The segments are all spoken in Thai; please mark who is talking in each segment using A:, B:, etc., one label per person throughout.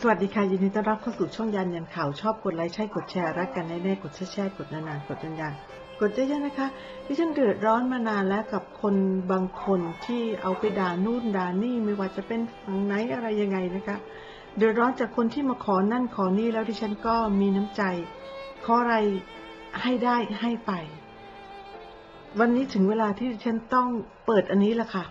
A: สวัสดีค่ะ ยินดีต้อนรับเข้าสู่ช่องยันยันข่าวชอบกดไลค์ใช่กดแชร์รักกันแน่ๆกดแชร์แช่กดนานๆกดยันยันกดเยอะๆนะคะดิฉันเดือดร้อนมานานแล้วกับคนบางคนที่เอาไปด่านู่นด่านี่ไม่ว่าจะเป็นฝั่งไหนอะไรยังไงนะคะเดือดร้อนจากคนที่มาขอนั่นขอนี่แล้วดิฉันก็มีน้ำใจ ขออะไรให้ได้ให้ไป วันนี้ถึงเวลาที่ดิฉันต้องเปิดอันนี้แหละค่ะ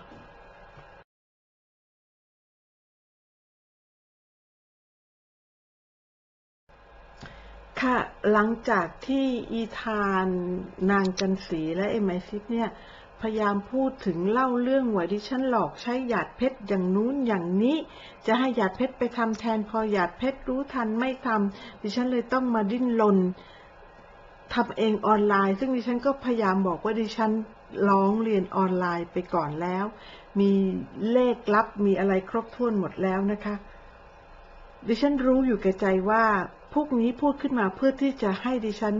A: ค่ะหลังจากที่อีธานนางจันสีและเอ็มไอซิเนี่ยพยายามพูดถึงเล่าเรื่องว่าดิฉันหลอกใช้หยาดเพชรอย่างนู้นอย่างนี้ จะให้หยาดเพชรไปทำแทนพอหยาดเพชรรู้ทันไม่ทำดิฉันเลยต้องมาดิ้นรนทำเองออนไลน์ ซึ่งดิฉันก็พยายามบอกว่าดิฉันร้องเรียนออนไลน์ไปก่อนแล้ว มีเลขลับมีอะไรครบถ้วนหมดแล้วนะคะ ดิฉันรู้อยู่แก่ใจว่า พวกนี้พูดขึ้นมาเพื่อที่จะให้ดิฉัน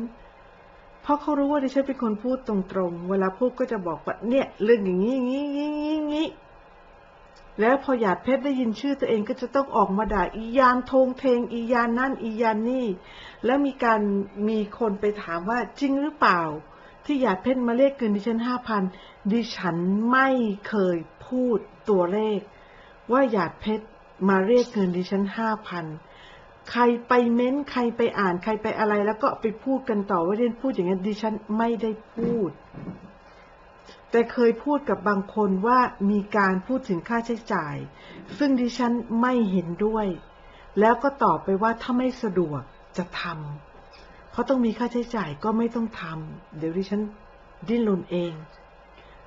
A: เพราะเขารู้ว่าดิฉันเป็นคนพูดตรงๆ เวลาพูดก็จะบอกว่าเนี่ยเรื่องอย่างนี้อย่างนี้อย่างนี้อย่างนี้ แล้วพอหยาดเพชรได้ยินชื่อตัวเองก็จะต้องออกมาด่าอียานทงเทงอียานนั่นอียานนี่ แล้วมีการมีคนไปถามว่าจริงหรือเปล่า ที่หยาดเพชรมาเรียกเงินดิฉันห้าพันดิฉันไม่เคยพูดตัวเลข ว่าหยาดเพชรมาเรียกเงินดิฉันห้าพัน ใครไปเม้นใครไปอ่านใครไปอะไร แล้วก็ไปพูดกันต่อว่าเรียนพูดอย่างนั้นดิฉันไม่ได้พูด แต่เคยพูดกับบางคนว่ามีการพูดถึงค่าใช้จ่าย ซึ่งดิฉันไม่เห็นด้วย แล้วก็ตอบไปว่าถ้าไม่สะดวกจะทำเพราะต้องมีค่าใช้จ่ายก็ไม่ต้องทำเดี๋ยวดิฉันดิ้นรนเอง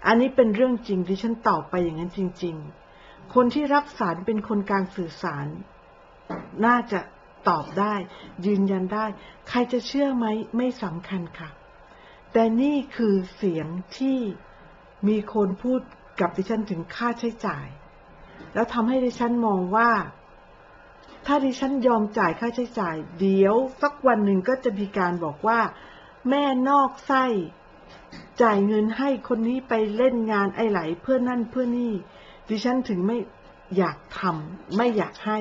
A: อันนี้เป็นเรื่องจริงดิฉันตอบไปอย่างนั้นจริง ๆ คนที่รับสารเป็นคนกลางสื่อสาร น่าจะ ตอบได้ ยืนยันได้ ใครจะเชื่อไหมไม่สำคัญค่ะ แต่นี่คือเสียงที่มีคนพูดกับดิฉันถึงค่าใช้จ่าย แล้วทำให้ดิฉันมองว่า ถ้าดิฉันยอมจ่ายค่าใช้จ่าย เดี๋ยวสักวันหนึ่งก็จะมีการบอกว่า แม่นอกไส้จ่ายเงินให้คนนี้ไปเล่นงานไอ้ไหลเพื่อนั่นเพื่อนี่ ดิฉันถึงไม่อยากทำไม่อยากให้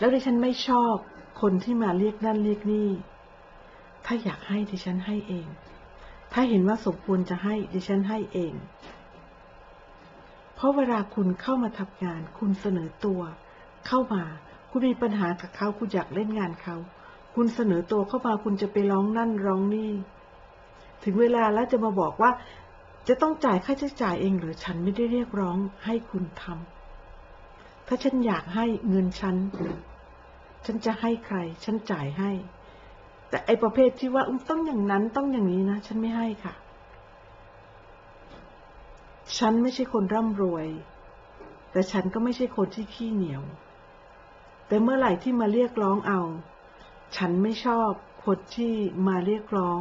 A: แล้วดิฉันไม่ชอบคนที่มาเรียกนั่นเรียกนี่ ถ้าอยากให้ดิฉันให้เอง ถ้าเห็นว่าสมควรจะให้ดิฉันให้เอง เพราะเวลาคุณเข้ามาทำงาน คุณเสนอตัว เข้ามา คุณมีปัญหากับเขาคุณอยากเล่นงานเขา คุณเสนอตัวเข้ามาคุณจะไปร้องนั่นร้องนี่ ถึงเวลาแล้วจะมาบอกว่า จะต้องจ่ายค่าใช้จ่ายเองหรือฉันไม่ได้เรียกร้องให้คุณทำถ้าฉันอยากให้เงินฉัน ฉันจะให้ใคร ฉันจ่ายให้ แต่ไอประเภทที่ว่าต้องอย่างนั้นต้องอย่างนี้นะ ฉันไม่ให้ค่ะ ฉันไม่ใช่คนร่ำรวย แต่ฉันก็ไม่ใช่คนที่ขี้เหนียว แต่เมื่อไหร่ที่มาเรียกร้องเอา ฉันไม่ชอบคนที่มาเรียกร้อง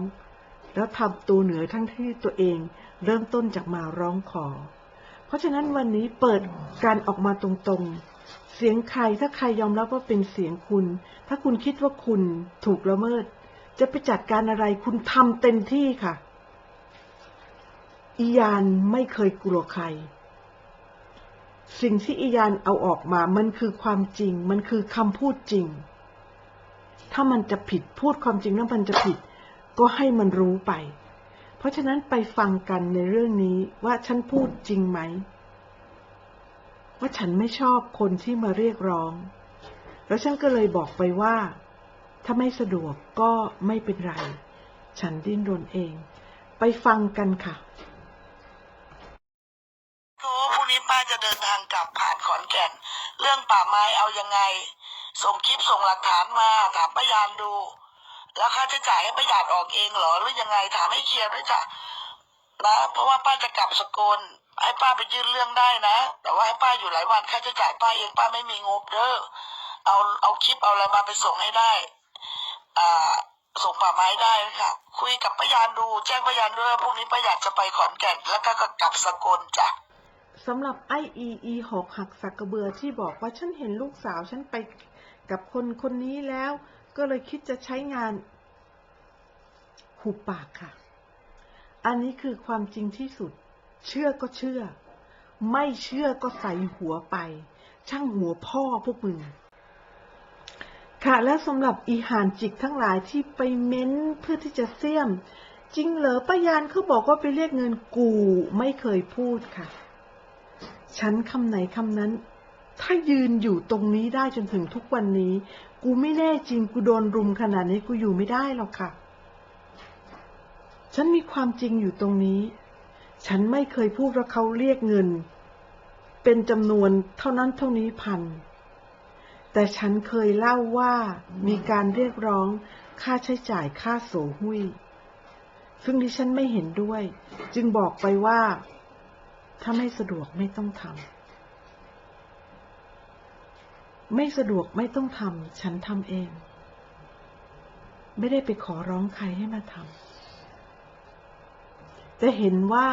A: แล้วทำตัวเหนือทั้งที่ตัวเองเริ่มต้นจากมาร้องขอ เพราะฉะนั้นวันนี้เปิดการออกมาตรงๆ เสียงใครถ้าใครยอมรับว่าเป็นเสียงคุณ ถ้าคุณคิดว่าคุณถูกละเมิด จะไปจัดการอะไรคุณทำเต็มที่ค่ะ อียานไม่เคยกลัวใคร สิ่งที่อียานเอาออกมา มันคือความจริง มันคือคำพูดจริง ถ้ามันจะผิดพูดความจริงแล้วมันจะผิด ก็ให้มันรู้ไป เพราะฉะนั้นไปฟังกันในเรื่องนี้ว่าฉันพูดจริงไหม ว่าฉันไม่ชอบคนที่มาเรียกร้อง แล้วฉันก็เลยบอกไปว่า ถ้าไม่สะดวกก็ไม่เป็นไร ฉันดิ้นรนเอง ไปฟังกันค่ะ
B: โอ้พรุ่งนี้ป้าจะเดินทางกลับผ่านขอนแก่น เรื่องป่าไม้เอายังไง ส่งคลิปส่งหลักฐานมาถามป้ายานดู แล้วค่าใช้จ่ายให้ป้ายานออกเองเหรอหรือยังไงถามให้เคลียร์ด้วยจ้ะ นะเพราะว่าป้าจะกลับสกลให้ป้าไปยื่นเรื่องได้นะ แต่ว่าให้ป้าอยู่หลายวันค่าใช้จ่ายป้าเองป้าไม่มีงบเด้อเอาเอาคลิปเอาอะไรมาไปส่งให้ได้ อ่าส่งป่าไม้ได้นะคะคุยกับป้ายานดูแจ้งป้ายานด้วยว่าพรุ่งนี้ป้ายานจะไปขอนแก่น แล้วก็กลับสกลจ้ะ
A: สำหรับไออีอีหกหักสักกระเบือที่บอกว่าฉันเห็นลูกสาวฉันไปกับคนคนนี้แล้ว ก็เลยคิดจะใช้งาน หุบปากค่ะ อันนี้คือความจริงที่สุด เชื่อก็เชื่อ ไม่เชื่อก็ใส่หัวไป ช่างหัวพ่อพวกมึง ค่ะ และสำหรับอีหานจิกทั้งหลายที่ไปเม้นเพื่อที่จะเสี่ยม จริงเหรอป้ายานเขาบอกว่าไปเรียกเงินกูไม่เคยพูดค่ะ ฉันคำไหนคำนั้น ถ้ายืนอยู่ตรงนี้ได้จนถึงทุกวันนี้ กูไม่แน่จริงกูโดนรุมขนาดนี้กูอยู่ไม่ได้หรอกค่ะ ฉันมีความจริงอยู่ตรงนี้ ฉันไม่เคยพูดว่าเขาเรียกเงิน เป็นจำนวนเท่านั้นเท่านี้พัน แต่ฉันเคยเล่าว่ามีการเรียกร้องค่าใช้จ่ายค่าโสหุยซึ่งดิฉันไม่เห็นด้วย จึงบอกไปว่า ถ้าไม่สะดวกไม่ต้องทำ ไม่สะดวกไม่ต้องทำ ฉันทำเอง ไม่ได้ไปขอร้องใครให้มาทำ แต่เห็นว่า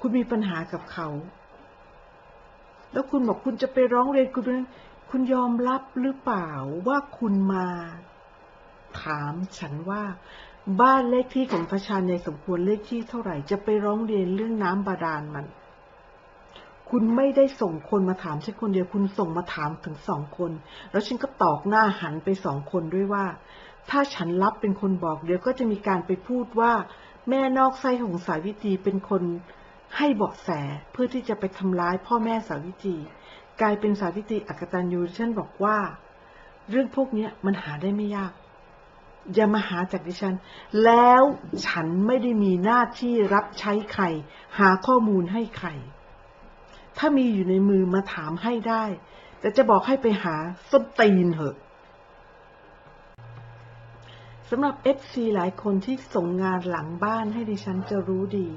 A: คุณมีปัญหากับเขา แล้วคุณบอกคุณจะไปร้องเรียนคุณเป็นคุณยอมรับหรือเปล่าว่าคุณมา ถามฉันว่า บ้านเลขที่ของประชาในสมควรเลขที่เท่าไหร่จะไปร้องเรียนเรื่องน้ำบาดาลมัน คุณไม่ได้ส่งคนมาถามฉันคนเดียวคุณส่งมาถามถึงสองคน แล้วฉันก็ตอกหน้าหันไปสองคนด้วยว่า ถ้าฉันรับเป็นคนบอกเดี๋ยวก็จะมีการไปพูดว่า แม่นอกไส้ของสาวิตรีเป็นคนให้เบาะแสเพื่อที่จะไปทำร้ายพ่อแม่สาวิตรีกลายเป็นสาวิตรีอักตันยูฉันบอกว่า เรื่องพวกนี้มันหาได้ไม่ยาก อย่ามาหาจากดิฉัน แล้วฉันไม่ได้มีหน้าที่รับใช้ใคร หาข้อมูลให้ใคร ถ้ามีอยู่ในมือมาถามให้ได้ แต่จะบอกให้ไปหาส้นตีนเหอะ สำหรับ FC หลายคนที่ส่งงานหลังบ้านให้ดิฉันจะรู้ดี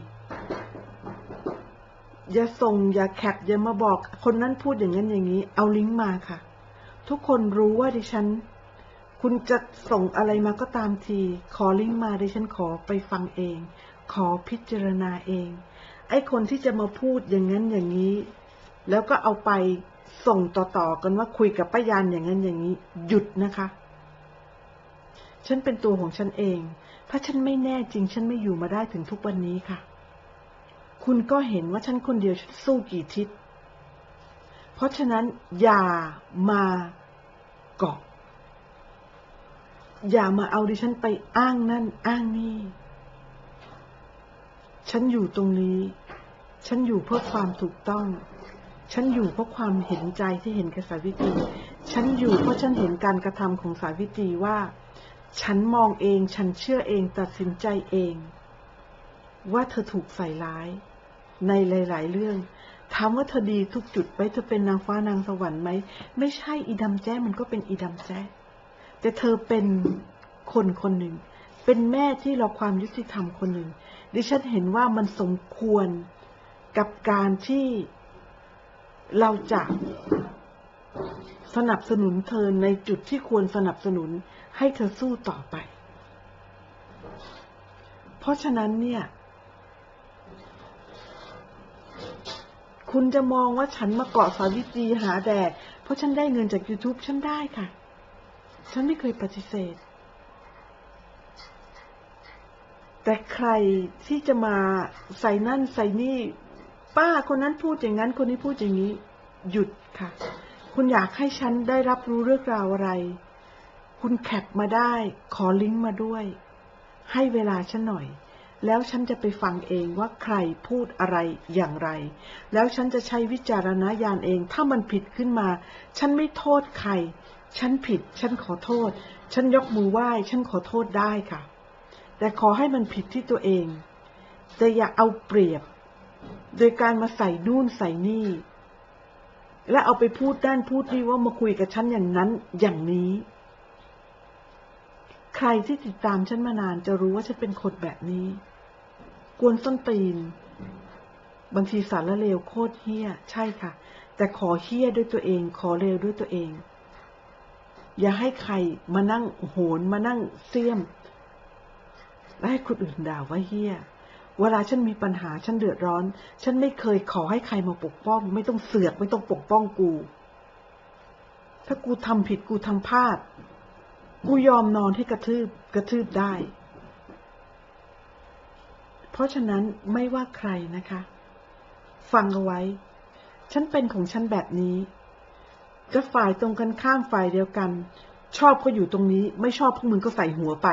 A: อย่าส่งอย่าแคปอย่ามาบอก คนนั้นพูดอย่างนั้นอย่างนี้ เอาลิงก์มาค่ะ ทุกคนรู้ว่าดิฉัน คุณจะส่งอะไรมาก็ตามที ขอลิงก์มาดิฉันขอไปฟังเอง ขอพิจารณาเอง ไอ้คนที่จะมาพูดอย่างนั้นอย่างนี้ แล้วก็เอาไปส่งต่อๆกันว่าคุยกับป้ายานอย่างนั้นอย่างนี้ หยุดนะคะ ฉันเป็นตัวของฉันเอง ถ้าฉันไม่แน่จริง ฉันไม่อยู่มาได้ถึงทุกวันนี้ค่ะ คุณก็เห็นว่าฉันคนเดียวฉันสู้กี่ทิศ เพราะฉะนั้นอย่ามาเกาะ อย่ามาเอาดิฉันไปอ้างนั่น อ้างนี่ ฉันอยู่ตรงนี้ ฉันอยู่เพื่อความถูกต้องฉันอยู่เพราะความเห็นใจที่เห็นกับสาวิตรี ฉันอยู่เพราะฉันเห็นการกระทำของสาวิตรีว่า ฉันมองเอง ฉันเชื่อเอง ตัดสินใจเอง ว่าเธอถูกใส่ร้าย ในหลาย ๆ เรื่อง ถามว่าเธอดีทุกจุดไหมเธอเป็นนางฟ้านางสวรรค์ไหม ไม่ใช่อีดำแจ้มันก็เป็นอีดำแจ้แต่เธอเป็นคนคนหนึ่ง เป็นแม่ที่รอความยุติธรรมคนหนึ่ง ดิฉันเห็นว่ามันสมควรกับการที่เราจะ สนับสนุนเธอในจุดที่ควรสนับสนุนให้เธอสู้ต่อไป เพราะฉะนั้นเนี่ย คุณจะมองว่าฉันมาเกาะสาวิตรีหาแดดเพราะฉันได้เงินจาก YouTube ฉันได้ค่ะ ฉันไม่เคยปฏิเสธ แต่ใครที่จะมาใส่นั่นใส่นี่ ป้าคนนั้นพูดอย่างนั้น คนนี้พูดอย่างนี้ หยุดค่ะ คุณอยากให้ฉันได้รับรู้เรื่องราวอะไร คุณแคปมาได้ ขอลิงก์มาด้วย ให้เวลาฉันหน่อย แล้วฉันจะไปฟังเองว่าใครพูดอะไรอย่างไร แล้วฉันจะใช้วิจารณญาณเอง ถ้ามันผิดขึ้นมา ฉันไม่โทษใคร ฉันผิด ฉันขอโทษ ฉันยกมือไหว้ ฉันขอโทษได้ค่ะ แต่ขอให้มันผิดที่ตัวเอง แต่อย่าเอาเปรียบ โดยการมาใส่นู่นใส่นี่ และเอาไปพูดด้านพูดนี่ว่ามาคุยกับฉันอย่างนั้นอย่างนี้ ใครที่ติดตามฉันมานานจะรู้ว่าฉันเป็นคนแบบนี้ กวนส้นตีน บางทีสารละเลวโคตรเฮี้ย ใช่ค่ะ แต่ขอเฮี้ยด้วยตัวเอง ขอเลวด้วยตัวเอง อย่าให้ใครมานั่งโหนมานั่งเสียม และให้คนอื่นด่าว่าเฮี้ย เวลาฉันมีปัญหาฉันเดือดร้อน ฉันไม่เคยขอให้ใครมาปกป้อง ไม่ต้องเสือกไม่ต้องปกป้องกู ถ้ากูทำผิดกูทำพลาด กูยอมนอนให้กระทืบกระทืบได้ เพราะฉะนั้นไม่ว่าใครนะคะ ฟังเอาไว้ ฉันเป็นของฉันแบบนี้ก็ฝ่ายตรงกันข้ามฝ่ายเดียวกัน ชอบก็อยู่ตรงนี้ ไม่ชอบพวกมึงก็ใส่หัวไป